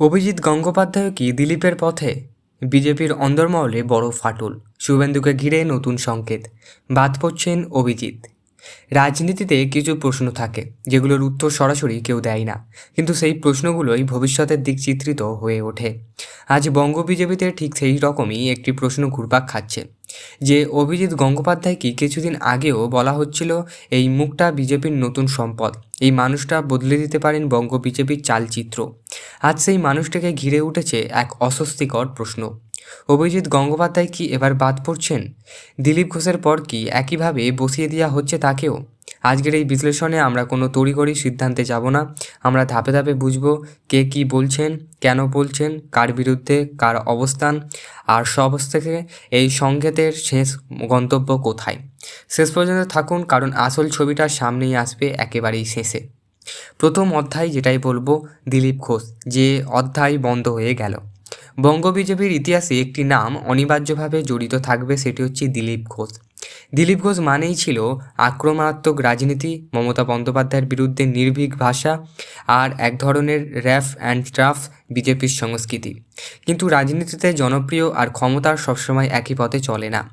অভিজিৎ গঙ্গোপাধ্যায় কি দিলীপের পথে? বিজেপির অন্দরমহলে বড় ফাটল, শুভেন্দুকে ঘিরে নতুন সংকেত, বাদ পড়ছেন অভিজিৎ। রাজনীতিতে কিছু প্রশ্ন থাকে, যেগুলোর উত্তর সরাসরি কেউ দেয় না, কিন্তু সেই প্রশ্নগুলোই ভবিষ্যতের দিক চিত্রিত হয়ে ওঠে। আজ বঙ্গ বিজেপিতে ঠিক সেই রকমই একটি প্রশ্ন ঘুরপাক খাচ্ছে, যে অভিজিৎ গঙ্গোপাধ্যায় কি কিছুদিন আগেও বলা হচ্ছিল, এই মুখটা বিজেপির নতুন সম্পদ, এই মানুষটা বদলে দিতে পারেন বঙ্গ বিজেপির চালচিত্র। আজ সেই মানুষটাকে ঘিরে উঠেছে এক অস্বস্তিকর প্রশ্ন। অভিজিৎ গঙ্গোপাধ্যায় কি এবার বাদ পড়ছেন? দিলীপ ঘোষের পর কি একইভাবে বসিয়ে দেওয়া হচ্ছে তাকেও? আজকের এই বিশ্লেষণে আমরা কোনো তড়িঘড়ি সিদ্ধান্তে যাব না। আমরা ধাপে ধাপে বুঝব কে কি বলছেন, কেন বলছেন, কার বিরুদ্ধে, কার অবস্থান, আর সব থেকে এই সংকেতের শেষ গন্তব্য কোথায়? শেষ পর্যন্ত থাকুন, কারণ আসল ছবিটা সামনেই আসবে একেবারেই শেষে। প্রথম অধ্যায় যেটাই বলব, দিলীপ ঘোষ, যে অধ্যায় বন্ধ হয়ে গেল। বঙ্গ বিজেপির ইতিহাসে একটি নাম অনিবার্যভাবে জড়িত থাকবে, সেটি হচ্ছে দিলীপ ঘোষ। দিলীপ ঘোষ মানেই ছিল আক্রমণাত্মক রাজনীতি, মমতা বন্দ্যোপাধ্যায়ের বিরুদ্ধে নির্ভীক ভাষা আর এক ধরনের র্যাফ অ্যান্ড ট্রাফ বিজেপির সংস্কৃতি। কিন্তু রাজনীতিতে জনপ্রিয় আর ক্ষমতার সবসময় একই পথে চলে না।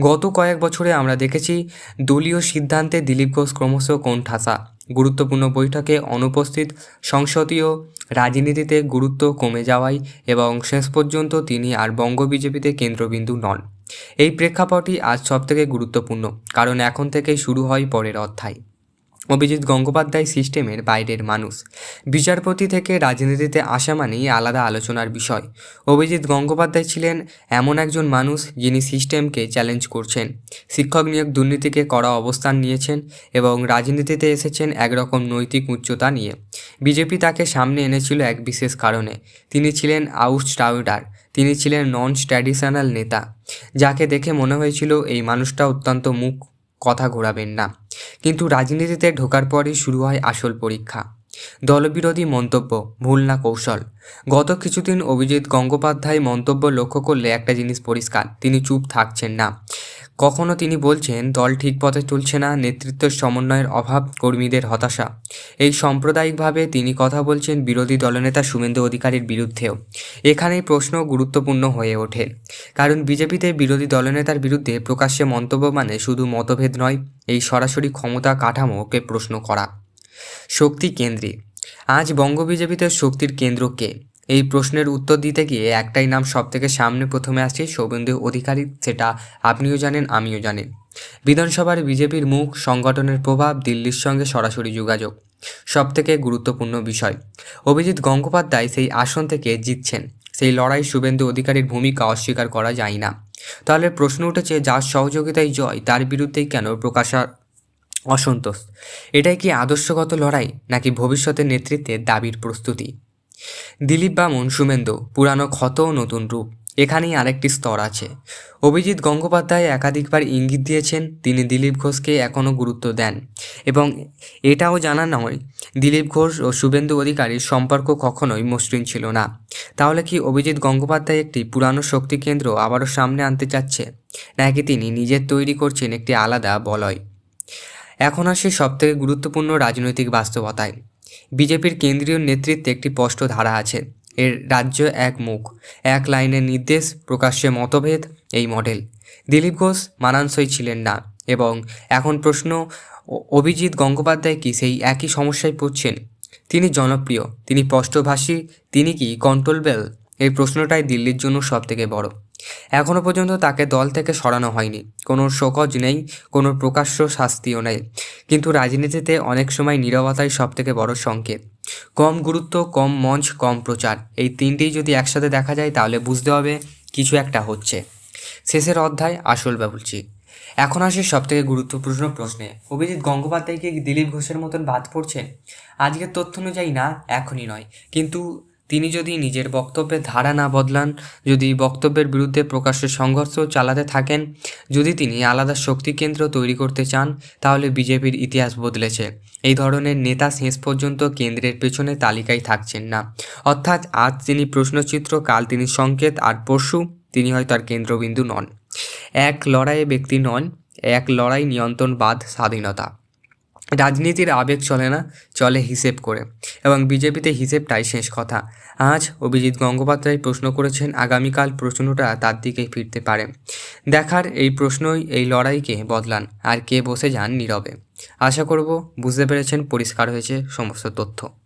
গত কয়েক বছরে আমরা দেখেছি দলীয় সিদ্ধান্তে দিলীপ ঘোষ ক্রমশ কোণঠাসা। গুরুত্বপূর্ণ বৈঠকে অনুপস্থিত সংসদীয় রাজনীতিতে গুরুত্ব কমে যাওয়ায় এবং শেষ পর্যন্ত তিনি আর বঙ্গ বিজেপিতে কেন্দ্রবিন্দু নন। এই প্রেক্ষাপটই আজ সবথেকে গুরুত্বপূর্ণ, কারণ এখন থেকেই শুরু হয় পরের অধ্যায়। অভিজিৎ গঙ্গোপাধ্যায় সিস্টেমের বাইরের মানুষ। বিচারপতি থেকে রাজনীতিতে আসা মানেই আলাদা আলোচনার বিষয়। অভিজিৎ গঙ্গোপাধ্যায় ছিলেন এমন একজন মানুষ যিনি সিস্টেমকে চ্যালেঞ্জ করছেন। শিক্ষক নিয়োগ দুর্নীতিকে কড়া অবস্থান নিয়েছেন এবং রাজনীতিতে এসেছেন একরকম নৈতিক উচ্চতা নিয়ে। বিজেপি তাকে সামনে এনেছিল এক বিশেষ কারণে। তিনি ছিলেন আউটস্টাউডার তিনি ছিলেন নন ট্র্যাডিশনাল নেতা। যাকে দেখে মনে হয়েছিল এই মানুষটা অত্যন্ত মুখ কথা ঘোরাবেন না। কিন্তু রাজনীতিতে ঢোকার পরই শুরু হয় আসল পরীক্ষা। দলবিরোধী মন্তব্য, ভুল না কৌশল। গত কিছুদিন অভিজিৎ গঙ্গোপাধ্যায় মন্তব্য লক্ষ্য করলে একটা জিনিস পরিষ্কার, তিনি চুপ থাকছেন না। কখনো তিনি বলছেন, দল ঠিক পথে চলছে না, নেতৃত্বের সমন্বয়ের অভাব, কর্মীদের হতাশা। এই সাম্প্রদায়িকভাবে তিনি কথা বলছেন বিরোধী দলনেতা শুভেন্দু অধিকারীর বিরুদ্ধেও। এখানেই প্রশ্ন গুরুত্বপূর্ণ হয়ে ওঠে। কারণ বিজেপিতে বিরোধী দলনেতার বিরুদ্ধে প্রকাশ্যে মন্তব্য মানে শুধু মতভেদ নয়, এই সরাসরি ক্ষমতা কাঠামোকে প্রশ্ন করা। শক্তি কেন্দ্রে। আজ বঙ্গ বিজেপিতে শক্তির কেন্দ্র কে? এই প্রশ্নের উত্তর দিতে গিয়ে একটাই নাম সবথেকে সামনে প্রথমে আসছে শুভেন্দু অধিকারী, সেটা আপনিও জানেন, আমিও জানেন বিধানসভার বিজেপির মুখ, সংগঠনের প্রভাব, দিল্লির সঙ্গে সরাসরি যোগাযোগ, সবথেকে গুরুত্বপূর্ণ বিষয়। অভিজিৎ গঙ্গোপাধ্যায় সেই আসন থেকে জিতছেন। সেই লড়াই শুভেন্দু অধিকারীর ভূমিকা অস্বীকার করা যায় না। তাহলে প্রশ্ন উঠেছে, যার সহযোগিতায় জয়, তার বিরুদ্ধেই কেন প্রকাশা অসন্তোষ? এটাই কি আদর্শগত লড়াই, নাকি ভবিষ্যতের নেতৃত্বে দাবির প্রস্তুতি? দিলীপ বামন সুমেন্দু পুরানো ক্ষত নতুন রূপ। এখানেই আরেকটি স্তর আছে। অভিজিৎ গঙ্গোপাধ্যায় একাধিকবার ইঙ্গিত দিয়েছেন, তিনি দিলীপ ঘোষকে এখনও গুরুত্ব দেন এবং এটাও জানা নয়, দিলীপ ঘোষ ও শুভেন্দু অধিকারীর সম্পর্ক কখনোই মসৃণ ছিল না। তাহলে কি অভিজিৎ গঙ্গোপাধ্যায় একটি পুরানো শক্তি কেন্দ্র আবারও সামনে আনতে চাচ্ছে, নাকি তিনি নিজের তৈরি করছেন একটি আলাদা বলয়? এখন আসে সবথেকে গুরুত্বপূর্ণ রাজনৈতিক বাস্তবতায়। বিজেপির কেন্দ্রীয় নেতৃত্বে একটি স্পষ্ট ধারা আছে। এর রাজ্য এক মুখ। এক লাইনের নির্দেশ প্রকাশ্যে মতভেদ, এই মডেল। দিলীপ ঘোষ মানানসই ছিলেন না এবং এখন প্রশ্ন অভিজিৎ গঙ্গোপাধ্যায় কি সেই একই সমস্যায় পড়ছেন? তিনি জনপ্রিয়, তিনি স্পষ্টভাষী, তিনি কি কন্ট্রোলবেল এই প্রশ্নটাই দিল্লির জন্য সবথেকে বড়। এখনও পর্যন্ত তাকে দল থেকে সরানো হয়নি। কোনো শোকজ নেই, কোনো প্রকাশ্য শাস্তিও নেই। কিন্তু রাজনীতিতে অনেক সময় নীরবতাই সবথেকে বড় সংকেত। কম গুরুত্ব, কম মঞ্চ, কম প্রচার, এই তিনটেই যদি একসাথে দেখা যায় তাহলে বুঝতে হবে কিছু একটা হচ্ছে। শেষের অধ্যায়, আসল বলছি এখন আসে সবথেকে গুরুত্বপূর্ণ প্রশ্নে। অভিজিৎ গঙ্গোপাধ্যায়কে দিলীপ ঘোষের মতন বাদ পড়ছেন আজকের তথ্য অনুযায়ী না, এখনই নয়। কিন্তু তিনি যদি নিজের বক্তব্যের ধারা না বদলান, যদি বক্তব্যের বিরুদ্ধে প্রকাশ্য সংঘর্ষ চালাতে থাকেন, যদি তিনি আলাদা শক্তি কেন্দ্র তৈরি করতে চান, তাহলে বিজেপির ইতিহাস বদলেছে। এই ধরনের নেতা শেষ পর্যন্ত কেন্দ্রের পেছনে তালিকায় থাকছেন না। অর্থাৎ আজ তিনি প্রশ্নচিত্র, কাল তিনি সংকেত, আর পরশু তিনি হয়তো আর কেন্দ্রবিন্দু নন। এক লড়াইয়ে ব্যক্তি নন, এক লড়াই নিয়ন্ত্রণবাদ, স্বাধীনতা। রাজনীতির আবেগ চলে না, চলে হিসেব করে। এবং বিজেপিতে হিসেবটাই শেষ কথা। আজ অভিজিৎ গঙ্গোপাধ্যায় প্রশ্ন করেছেন, আগামীকাল প্রশ্নটা তার দিকেই ফিরতে পারে। দেখার এই প্রশ্নই, এই লড়াইকে বদলান, আর কে বসে যান নীরবে। আশা করব বুঝতে পেরেছেন, পরিষ্কার হয়েছে সমস্ত তথ্য।